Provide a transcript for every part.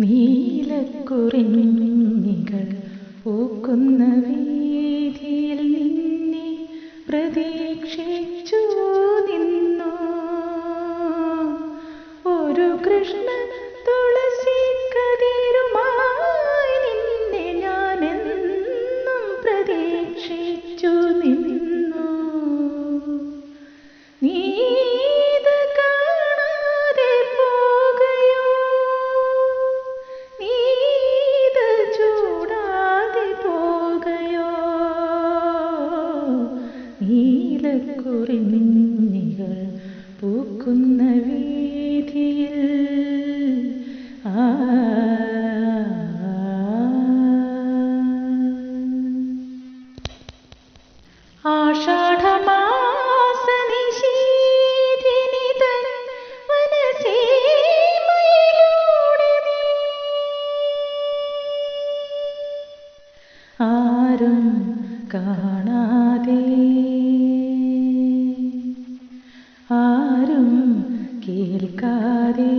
നീലക്കുറിഞ്ഞികൾ പൂക്കുന്ന വീതിയിൽ നിന്നെ പ്രതീക്ഷിച്ചു നിന്നു. ഒരു കൃഷ്ണ നീലക്കുറിഞ്ഞികൾ പൂക്കുന്ന വീതിയിൽ. ആ. ആരും കാണാതെ കേൾക്കാതെ.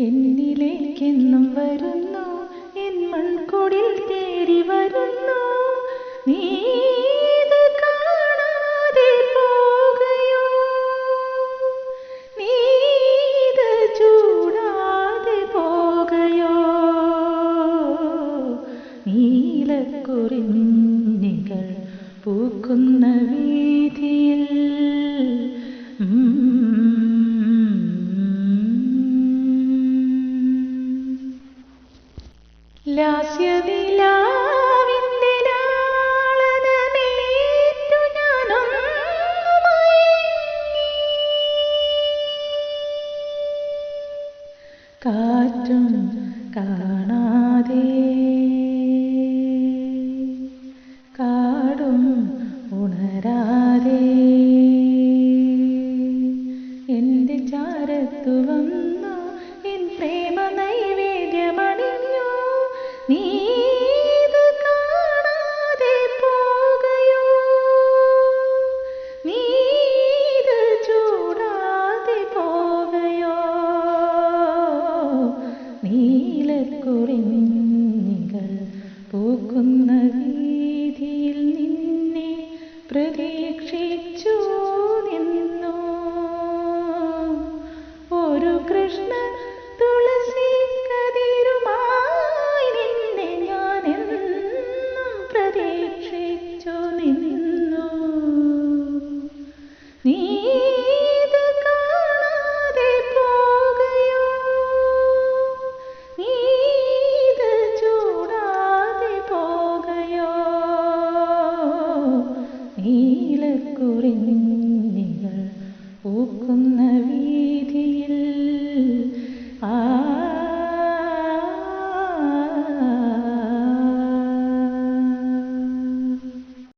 എന്നിലേക്കെന്നും വരുന്നു. എൻ മൺകുടിൽ തേടി വരുന്നു. പോകയോ നീലക്കുറിഞ്ഞികൾ പൂക്കുന്ന വീതിയിൽ ലാസ്യനിലാവിന്റെ ലാളനമേറ്റു ഞാനൊന്നു മയങ്ങി. കാറ്റും കാണാതെ കാടും ഉണരാതെ എന്റെ ചാരത്തു വന്നു എൻ പ്രേമ നീലക്കുറിഞ്ഞികൾ പൂക്കുന്ന വീതിയിൽ നിന്നെ പ്രതീക്ഷിച്ചു നിന്നു. ഒരു കൃഷ്ണ